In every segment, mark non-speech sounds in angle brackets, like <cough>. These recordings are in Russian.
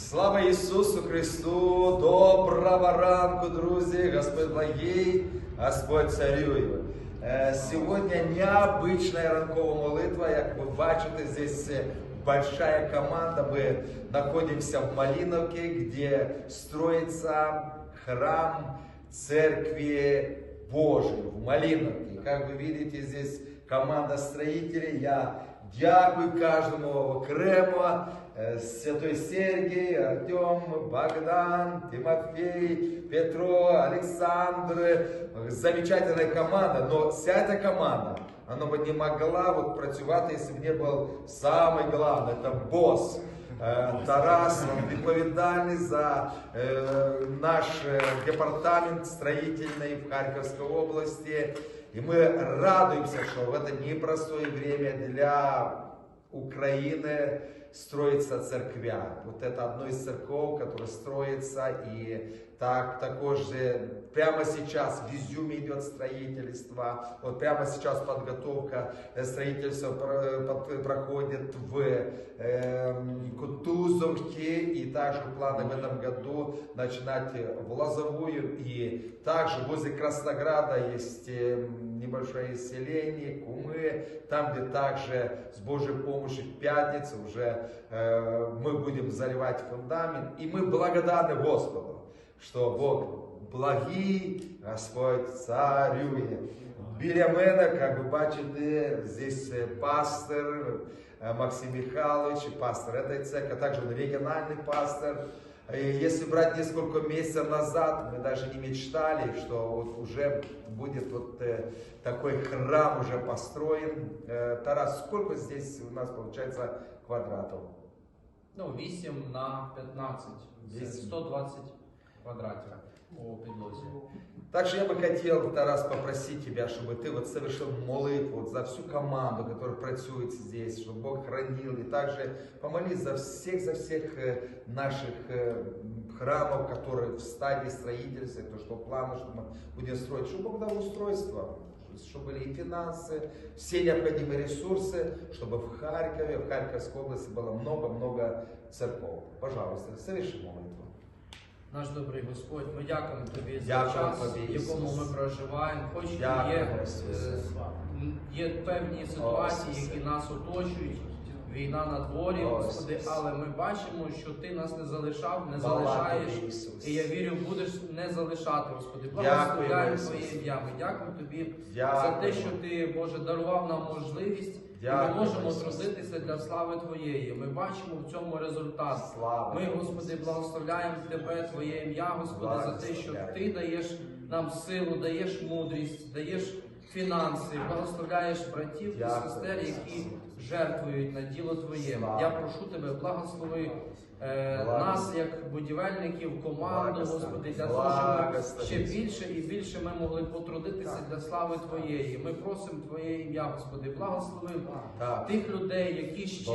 Слава Ісусу Христу! Доброго ранку, друзі! Господь благий, Господь царює. Е, Сьогодні необычная ранкова молитва. Як ви бачите, здесь е, большая команда. Мы находимся в Малиновке, где строится храм Церкви Божией в Малиновке. Как вы видите, здесь команда строителей. Я дякую каждому окремо. Э, Святой Сергей, Артем, Богдан, Тимофей, Петро, Александр. Замечательная команда, но вся эта команда, она бы не могла вот працювати, если бы не был самый главный, это босс. Е, Тарас він відповідальний за е, наш е, департамент строительный в Харьковской области. И мы радуемся, что в это непростое время для Украины строится церквя. Вот это одно из церков, которое строится, и так также прямо сейчас в Изюме идет строительство, вот прямо сейчас подготовка э, строительства проходит в э, Кутузовке, и также планы в этом году начинать в Лозовую, и также возле Краснограда есть э, небольшое селение, Кумы, там, где также с Божьей помощью в пятницу уже э, мы будем заливать фундамент, и мы благодарны Господу, что Бог благий, Господь царює. Біля мене, як ви бачите, здесь э, пастор э, Максим Михайлович, пастор этой церкви, а также он региональный пастор. И Если брать несколько месяцев назад, мы даже не мечтали, что вот уже будет вот э, такой храм уже построен. Э, Тарас, сколько здесь у нас получается квадратов? Ну, 8 на 15. Це Вісім. 120 квадратів підлозі. Также я бы хотел, Тарас, попросить тебя, чтобы ты вот совершил молитву вот за всю команду, которая працует здесь, чтобы Бог хранил. И также помолись за всех, за всех э, наших э, храмов, которые в стадии строительства, то, что планы, что мы будем строить, чтобы Бог дал устройство, чтобы были и финансы, все необходимые ресурсы, чтобы в Харькове, в Харьковской области было много-много церков. Пожалуйста, соверши молитву. Наш добрий Господь, ми дякуємо тобі за Дякую час, тобі, в якому ми проживаємо. Хоч Дякую, є, е, є певні ситуації, які нас оточують. Війна на дворі, Господи, але ми бачимо, що Ти нас не залишав, не залишаєш. І я вірю, будеш не залишати, Господи. Дякую, Ісус. Твоє ім'я. Ми дякуємо Тобі за те, що Ти, Боже, дарував нам можливість. І ми можемо трудитися для слави Твоєї. Ми бачимо в цьому результат. Слава Ми, Господи, благословляємо Тебе, Твоє ім'я, Господи, за те, що Ти даєш нам силу, даєш мудрість, даєш фінанси, благословляєш братів і сестер, які жертвують на діло Твоє. Я прошу Тебе, благослови. Е. Нас як будівельників, команду, Господи, для того, щоб ще більше і більше ми могли потрудитися для слави Твоєї. Ми просимо Твоє ім'я, Господи, благослови тих людей, які ще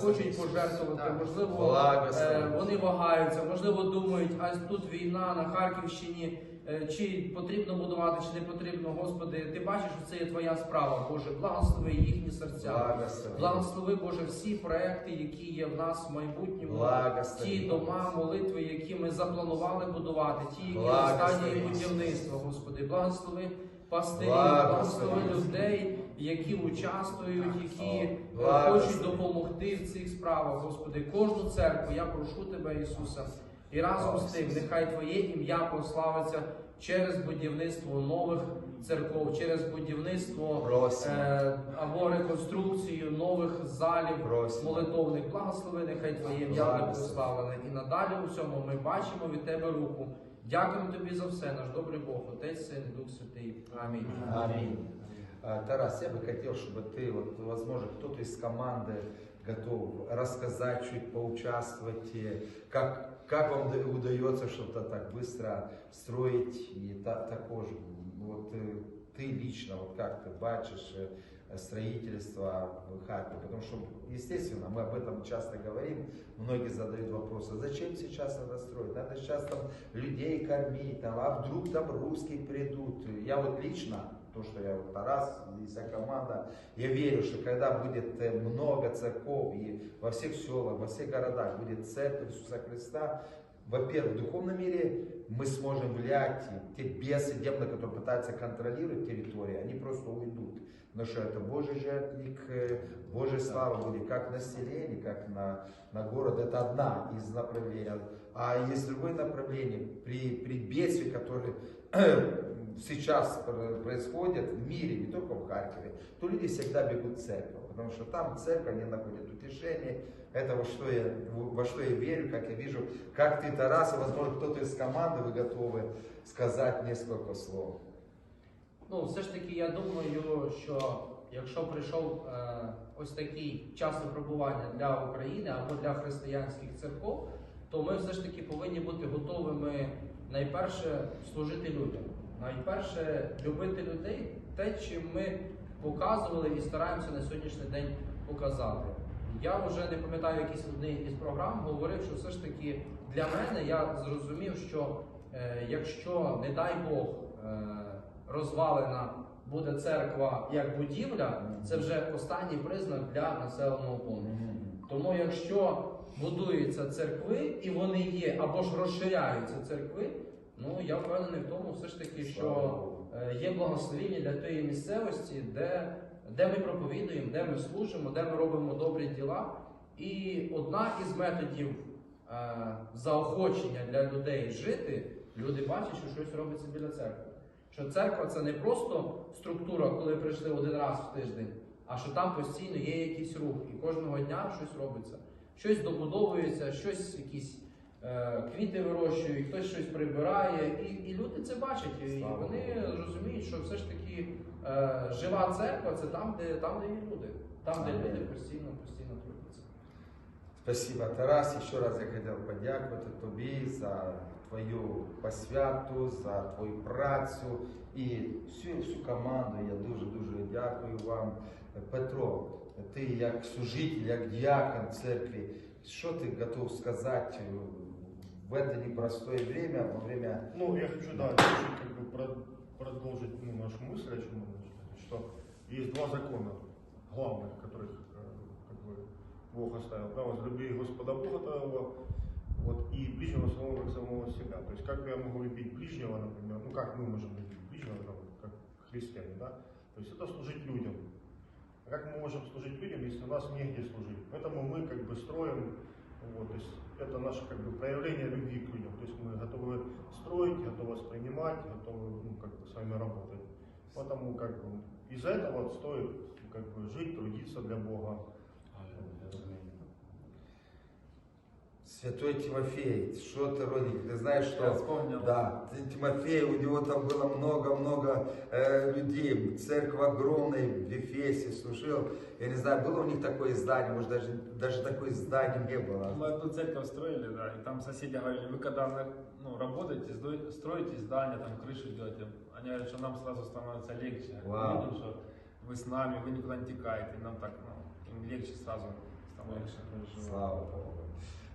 хочуть пожертвувати, можливо, е, вони вагаються, можливо, думають, а тут війна на Харківщині. Е, Чи потрібно будувати, чи не потрібно, Господи, ти бачиш, що це є твоя справа, Боже, благослови їхні серця. Благослови. Благослови, Боже, всі проекти, які є в нас в майбутньому, Благослови. ті дома, молитви, які ми запланували будувати, ті, які в стадії будівництва, Господи, благослови пастирів, Благослови. благослови людей, які участвують, які е, хочуть допомогти в цих справах, Господи, кожну церкву, я прошу Тебе, Ісуса. І разом з тим, нехай Твоє ім'я прославиться через будівництво нових церков, через будівництво Просимо. е, або реконструкцію нових залів Просимо. молитовних. Благослови, нехай Твоє ім'я буде Благослови. прославлене. І надалі у всьому ми бачимо від Тебе руку. Дякуємо Тобі за все, наш добрий Бог, Отець, Син і Дух Святий. Амінь. Аминь. А, Тарас, я бы хотел, чтобы ты, вот, возможно, кто-то из команды готов рассказать, чуть поучаствовать, и как, как вам да- удается что-то так быстро строить и та, же, вот э, ты лично, вот как ты бачишь э, строительство в Харькове, потому что, естественно, мы об этом часто говорим, многие задают вопросы, зачем сейчас надо строить, надо сейчас там людей кормить, там, а вдруг там русские придут. Я вот лично то, что я вот Тарас и вся команда, я верю, что когда будет э, много церков и во всех селах, во всех городах будет церковь Иисуса Христа, во-первых, в духовном мире мы сможем влиять, и те бесы, демоны, которые пытаются контролировать территорию, они просто уйдут. Потому что это Божий жертвник, э, Божья слава будет как на селение, как на, на город. Это одна из направлений. А есть другое направление. При, при бедствии, которое <clears throat> сейчас пр- происходит в мире, не только в Харькове, то люди всегда бегут в церковь. Потому что там церковь, они находят утешение. Это во что, я, во что я верю, как я вижу, как ты, Тарас, и, возможно, кто-то из команды, вы готовы сказать несколько слов. Ну, все ж таки, я думаю, що якщо прийшов е, ось такий час випробування для України або для християнських церков, то ми все ж таки повинні бути готовими найперше служити людям, найперше любити людей, те, чим ми показували і стараємося на сьогоднішній день показати. Я вже не пам'ятаю якийсь одній із програм, говорив, що все ж таки для мене я зрозумів, що е, якщо, не дай Бог, е, розвалена буде церква як будівля, це вже останній признак для населеного пункту. Тому якщо будуються церкви і вони є, або ж розширяються церкви, ну я впевнений в тому, все ж таки, що е, є благословіння для тієї місцевості, де, де ми проповідуємо, де ми служимо, де ми робимо добрі діла. І одна із методів е, заохочення для людей жити, люди бачать, що щось робиться біля церкви. Що церква це не просто структура, коли прийшли один раз в тиждень, а що там постійно є якийсь рух, і кожного дня щось робиться. Щось добудовується, щось якісь квіти вирощують, хтось щось прибирає, і, і люди це бачать. І вони розуміють, що все ж таки е, жива церква це там, де там, де є люди, там, де люди постійно, постійно трудяться. Спасибо, Тарас. Еще раз я хотел подякувати тобі за твою посвяту, за твою працю і всю, всю команду. Я дуже-дуже дякую вам. Петро, ти як служитель, як діакон церкви, що ти готов сказати в это непростое время, во время Ну, я хочу, да, как бы про- продолжить ну, нашу мысль, о чем мы начали, что есть два закона главных, которых э, как бы Бог оставил. Да, возлюби Господа Бога твоего, вот, и ближнего самого как самого себя. То есть, как я могу любить ближнего, например, ну, как мы можем любить ближнего, там, как христиане, да? То есть, это служить людям. А как мы можем служить людям, если у нас негде служить? Поэтому мы как бы строим, вот, то есть это наше как бы проявление любви к людям. То есть мы готовы строить, готовы воспринимать, готовы ну, как бы с вами работать. Поэтому как бы из-за этого стоит как бы жить, трудиться для Бога. Святой Тимофей, что ты, Родик, ты знаешь, что... Я вспомнил. Да, Тимофей, у него там было много-много э, людей, церковь огромная в Ефесе служил. Я не знаю, было у них такое издание, может даже, даже такое издание не было. Мы одну церковь строили, да, и там соседи говорили, вы когда ну, работаете, строите здание, там крышу делаете, они говорят, что нам сразу становится легче. Вау. Видим, что вы с нами, вы никуда не текаете, нам так, ну, им легче сразу становится. Слава Богу.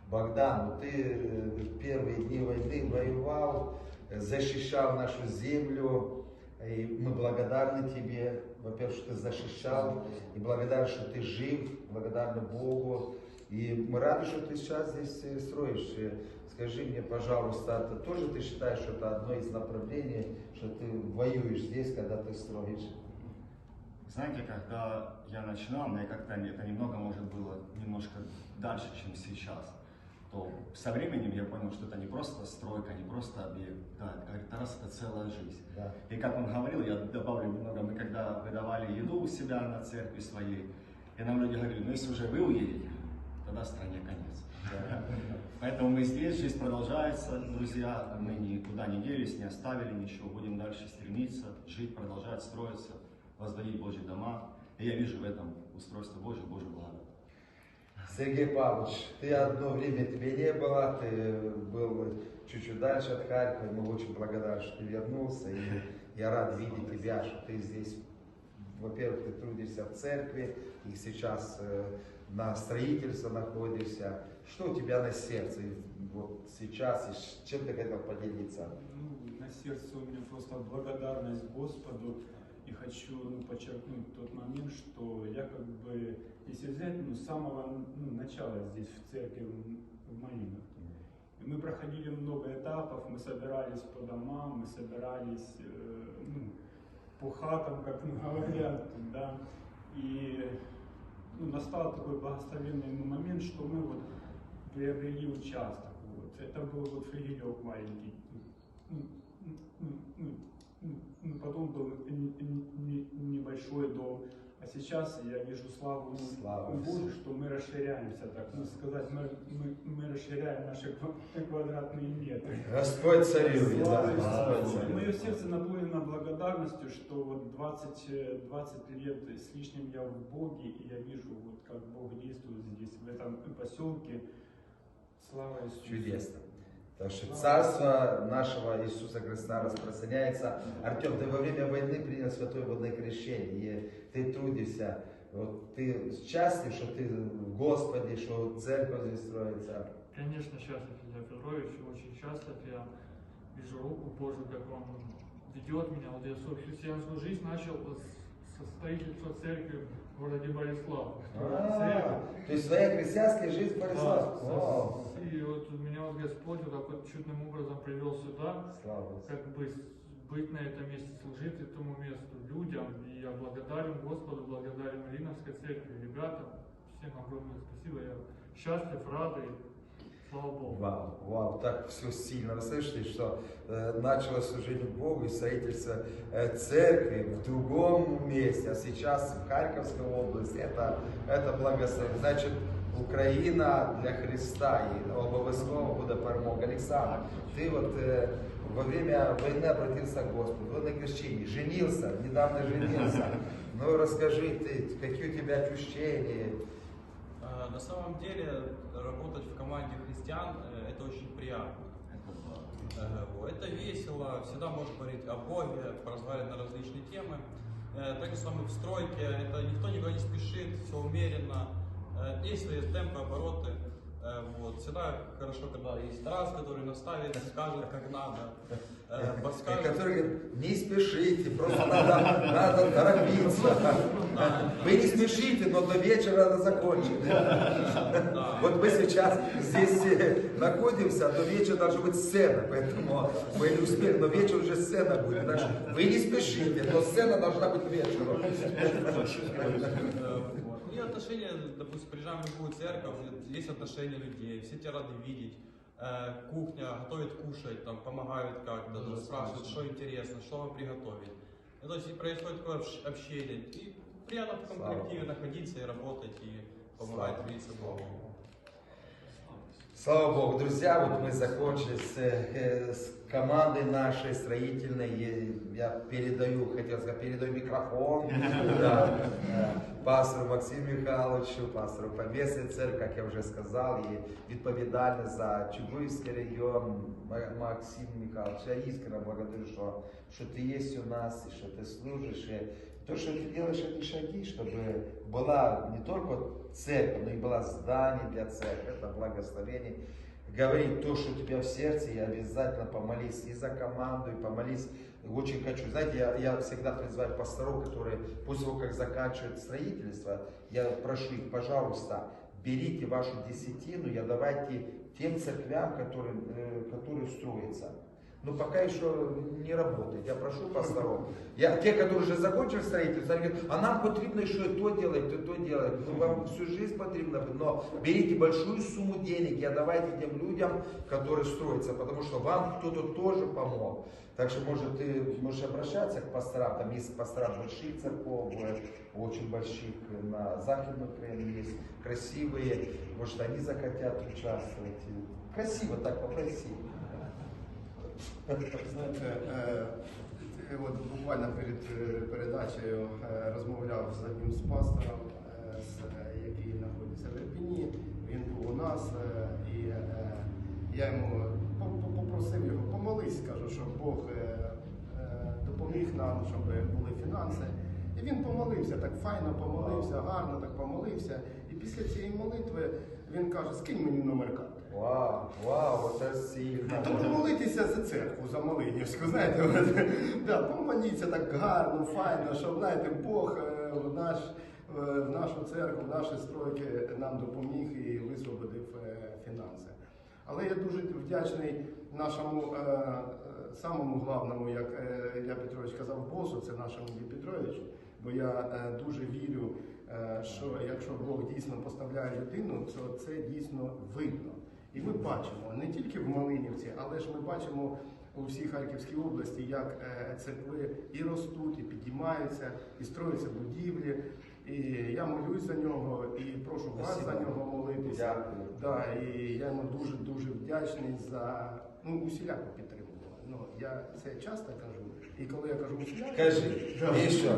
Богдан, ну ты э, в первые дни войны воевал, э, защищал нашу землю, и мы благодарны тебе, во-первых, что ты защищал, и благодарны, что ты жив, благодарны Богу. И мы рады, что ты сейчас здесь э, строишь. Скажи мне, пожалуйста, это тоже ты считаешь, что это одно из направлений, что ты воюешь здесь, когда ты строишь? Знаете, когда я начинал, мне как-то это немного, может, было немножко дальше, чем сейчас. То со временем я понял, что это не просто стройка, не просто объект. Да, говорит Тарас, это целая жизнь. Да. И как он говорил, я добавлю немного, мы когда выдавали еду у себя на церкви своей, и нам люди говорили, ну если уже вы уедете, тогда стране конец. Поэтому мы здесь, жизнь продолжается, друзья, мы никуда не делись, не оставили ничего, будем дальше стремиться, жить, продолжать, строиться, возводить Божьи дома. И я вижу в этом устройство Божье, Божью благодать. Сергей Павлович, ты одно время тебе не было, ты был чуть-чуть дальше от Харькова, мы очень благодарны, что ты вернулся, и я рад видеть тебя, что ты здесь, во-первых, ты трудишься в церкви, и сейчас э, на строительство находишься. Что у тебя на сердце вот сейчас, и чем ты хотел поделиться? Ну, на сердце у меня просто благодарность Господу И хочу ну, подчеркнуть тот момент, что я как бы, если взять ну, с самого ну, начала здесь в церкви в, в Малинах, и мы проходили много этапов, мы собирались по домам, мы собирались э, ну, по хатам, как ну, говорят, да, и ну, настал такой благословенный ну, момент, что мы вот приобрели участок. Вот. Это был вот флигелек маленький. Ну, ну, ну, ну, ну, потом был не- не- не- небольшой дом. А сейчас я вижу славу Слава Божию, что мы расширяемся, так ну, сказать, мы, мы, мы расширяем наши ква- квадратные метры. Господь царюет, да, Господь. Мое сердце наполнено благодарностью, что вот 20, э, 20 лет с лишним я в Боге, и я вижу, вот как Бог действует здесь, в этом поселке. Слава Иисусу. Чудесно. Потому что царство нашего Иисуса Христа распространяется. Артем, ты во время войны принял святое водное крещение, и ты трудишься. Вот ты счастлив, что ты в Господе, что церковь здесь строится. Конечно, счастлив Илья Петрович, очень счастлив. Я вижу руку Божию, как он ведет меня. Вот я свою христианскую жизнь начал со строительства церкви в городе Борислав. А, то есть твоя крестьянская жизнь Борислав. Да, Вау. И вот меня вот Господь вот так вот чудным образом привел сюда, Слава как бы быть на этом месте, служить этому месту, людям. И я благодарен Господу, благодарен Малиновской церкви, ребятам. Всем огромное спасибо. Я счастлив, рад и слава Богу. Вау, вау, так все сильно. Вы слышите, что э, началось служение Богу и строительство э, церкви в другом месте, а сейчас в Харьковской области. Это, это благословение. Значит, Україна для Христа і обов'язково буде перемога. Олександр, ты вот э, во время войны обратился к Господу, вы на крещении, женился, недавно женился. Ну расскажи, ты, какие у тебя ощущения? На самом деле работать в команде христиан это очень приятно. Это весело, всегда можно говорить о Боге, поразговаривать на различные темы. Э, Так же с вами в стройке, это никто никуда не спешит, все умеренно. Э, Есть свои темпы, обороты. Э, Вот. Всегда хорошо, когда есть Тарас, который наставит, скажет, как надо, э, И подскажет. который говорит, не спешите, просто надо, надо торопиться. Вы не спешите, но до вечера надо закончить. Вот мы сейчас здесь э, находимся, а до вечера должна быть сцена, поэтому мы не успели, но вечер уже сцена будет. Так что вы не спешите, но сцена должна быть вечером. Отношения, допустим, приезжаем в любую церковь, есть отношения людей, все тебя рады видеть. Э, Кухня, готовят кушать, там, помогают как-то, там, спрашивают, что интересно, что вам приготовить. Ну, то есть происходит такое общ- общение. И приятно в таком коллективе находиться и работать, и помогать двигаться Богу. Слава Богу, друзья, вот мы закончили с, э, с командой нашей строительной. И Я передаю, хотел сказать, передаю микрофон <laughs> да, э, пастору Максиму Михайловичу, пастору Поместной церкви, как я уже сказал, и відповідальний за Чугуївський регіон Ма- Максим Михайлович. Я искренне благодарю, что, что ты есть у нас, и что ты служишь, и то, что ты делаешь эти шаги, чтобы была не только церковь, но и была здание для церкви, это благословение. Говорить то, что у тебя в сердце, и обязательно помолись и за команду, и помолись. Очень хочу, знаете, я, я всегда призываю пасторов, которые после того, как заканчивают строительство, я прошу их, пожалуйста, берите вашу десятину и отдавайте тем церквям, которые, э, которые строятся. Но пока еще не работает. Я прошу пасторов. Я, те, которые уже закончили строительство, они говорят, а нам потрібно еще и то делать, и то делать. Ну, вам всю жизнь потрібно, но берите большую сумму денег и отдавайте тем людям, которые строятся, потому что вам кто-то тоже помог. Так что, может, ты можешь обращаться к пасторам, там есть пастора больших церков, очень больших на Западной Украине есть, красивые, может, они захотят участвовать. Красиво так попроси. Знаєте, е, от буквально перед е, передачею е, розмовляв з одним з пастором, який знаходиться в Ірпіні. Він був у нас, і я йому по- по- попросив його помолись, кажу, щоб Бог допоміг нам, щоб були фінанси. І він помолився, так файно помолився, гарно так помолився. І після цієї молитви він каже, скинь мені номер карти. Вау, вау, это сильно. Тобто молитися за церкву, за Малинівську, знаєте, да, помоліться так гарно, файно, щоб знаєте, Бог е, в, наш, е, в нашу церкву, в наші стройки нам допоміг і висвободив е, фінанси. Але я дуже вдячний нашому самому главному, як я Петрович казав, босу, це нашому Іллі Петровичу, бо я дуже вірю, що якщо Бог дійсно поставляє людину, то це дійсно видно. І ми бачимо не тільки в Малинівці, але ж ми бачимо у всій Харківській області, як е, церкви і ростуть, і підіймаються, і строються будівлі. І я молюсь за нього і прошу вас за нього молитися. Дякую. Да, і я йому дуже дуже вдячний за ну усіляку підтримку. Ну я це часто кажу. І коли я кажу Кажи, Да. і що?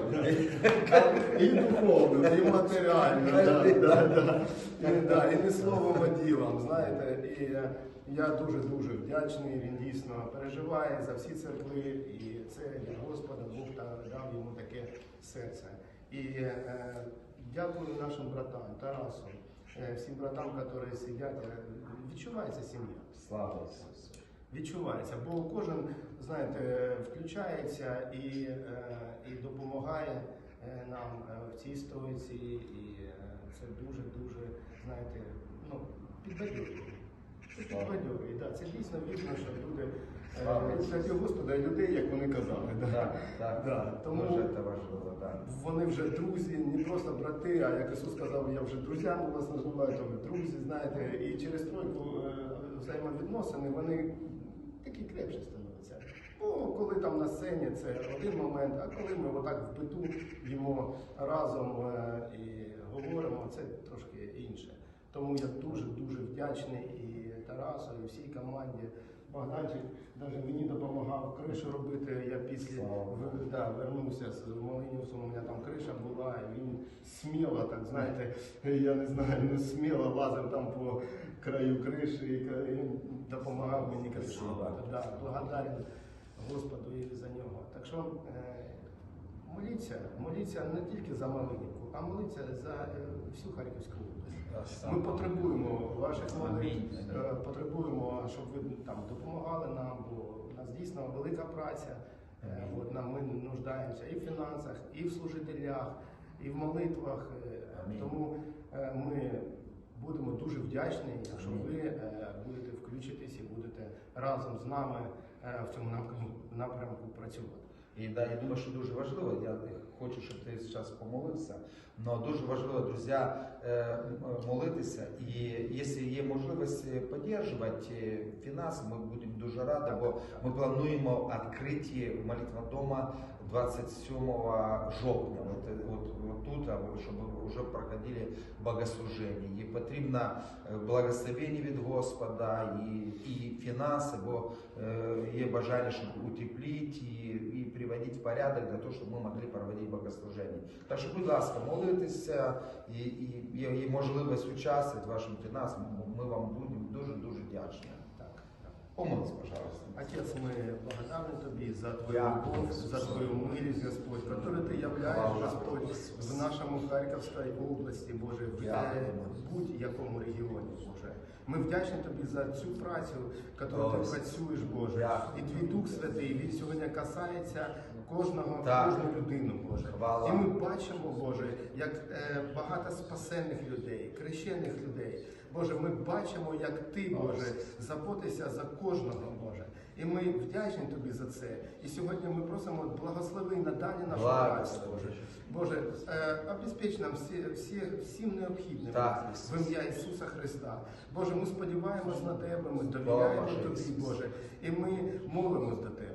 і духовно, і матеріально, да, да, да. І, да, і не словом, а ділом, знаєте. І я дуже-дуже вдячний, він дійсно переживає за всі церкви, і це від Господа Бог дав йому таке серце. І е, дякую нашим братам, Тарасу, е, всім братам, які сидять, е, відчувається сім'я Слава Ісусу. Відчувається, бо кожен, знаєте, включається і, е, і допомагає е, нам е, в цій стройці, і це дуже-дуже, знаєте, ну, підбадьорює. Це підбадьорює, да. Це дійсно видно, що люди Слава е, Господа і людей, як вони казали. Да. Так, так. Да, тому- Дуже це важливо, так. Вони вже друзі, не просто брати, а як Ісус сказав, я вже друзями вас називаю, то ви друзі, знаєте, і через тройку взаємовідносини вони такі крепше становиться. Ну, коли там на сцені це один момент, а коли ми отак в биту їмо разом е, і говоримо, це трошки інше. Тому я дуже-дуже вдячний і Тарасу, і всій команді. Богданчик навіть мені допомагав кришу робити. Я після да, вернувся з Малинівця, у мене там криша була, і він сміло, так знаєте, <laughs> я не знаю, ну сміло лазив там по краю криші і він допомагав мені кришу. Да, благодарен Господу і за нього. Так що е, моліться, моліться не тільки за Малинівку, а моліться за е, всю Харківську область. Ми потребуємо ваших молитв, е, потребуємо, щоб ви там допомагали нам, бо у нас дійсно велика праця. Е, От нам ми нуждаємося і в фінансах, і в служителях, і в молитвах. Е. Тому ми будемо дуже вдячні, якщо ви будете включитись і будете разом з нами в цьому напрямку працювати. І да, я думаю, що дуже важливо. Я хочу, щоб ти зараз помолився. Але дуже важливо, друзі, е, молитися. І якщо є можливість підтримувати фінанси, ми будемо дуже раді, бо ми плануємо відкриті молитва дома 27 жовтня. От, от, от тут, а, щоб вже проходили богослуження. І потрібно е, благословення від Господа і, і фінанси, бо е, є бажання, щоб утеплити і, і приводити в порядок для того, щоб ми могли проводити богослуження. Так що, будь ласка, молитеся і, і є, є можливість участвувати в вашим фінансам. Ми вам будемо дуже-дуже вдячні. Помолись, пожалуйста. Отец, мы благодарны Тобі за Твою любовь, за Твою милість, Господь, которую Ти являєш, Господь, в нашому Харківській області, Боже, в будь-якому регіоні, Боже. Ми вдячні Тобі за цю працю, яку Ти працюєш, Боже. І Твій Дух Святий, він сьогодні касається кожного, Так. кожну людину, Боже. Хвала. І ми бачимо, Боже, як е, багато спасених людей, крещених людей. Боже, ми бачимо, як Ти, Боже, заботишся за кожного, Боже. І ми вдячні Тобі за це. І сьогодні ми просимо благослови надалі нашу працю, Боже. Боже, е, обезпеч нам всі, всі, всім необхідним Так, в ім'я Ісуса Христа. Боже, ми сподіваємось на Тебе, ми довіряємо Боже Тобі, Боже, і ми молимось до Тебе.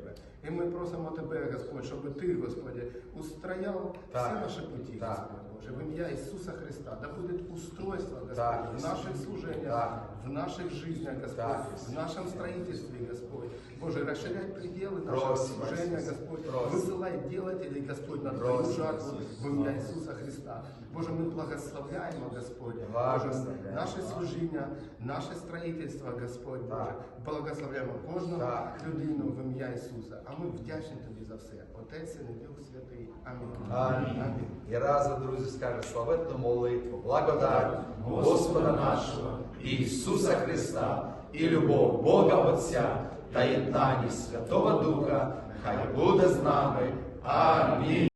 І ми просимо Тебе, Господь, щоб Ти, Господи, устрояв Так. всі наші путі, Так. Господь Боже, в ім'я Ісуса Христа. Да буде устройство, Господь, Так, в Ісус. наших служениях, Так. в наших жизнях, Господь, Так, Ісус. в нашем строительстве, Господь. Боже, расширяй пределы нашего Просим, служения, Ісус. Господь. Просим. Высылай делателей, Господь, на Твою Просим, жатву Ісус. в ім'я Ісуса Христа. Боже, ми благословляємо, Господь, Боже, Благословляємо. наше служіння, наше строїтельство, Господь, Боже, Так. благословляємо кожного Так. людину в ім'я Ісуса. А ми вдячні Тобі за все. Отець, Син і Дух Святий. Амінь. Амінь. І разом, друзі, скаже славетну молитву, благодать Господа нашого, Ісуса Христа, і любов Бога Отця, та єднаність Святого Духа, хай буде з нами. Амінь.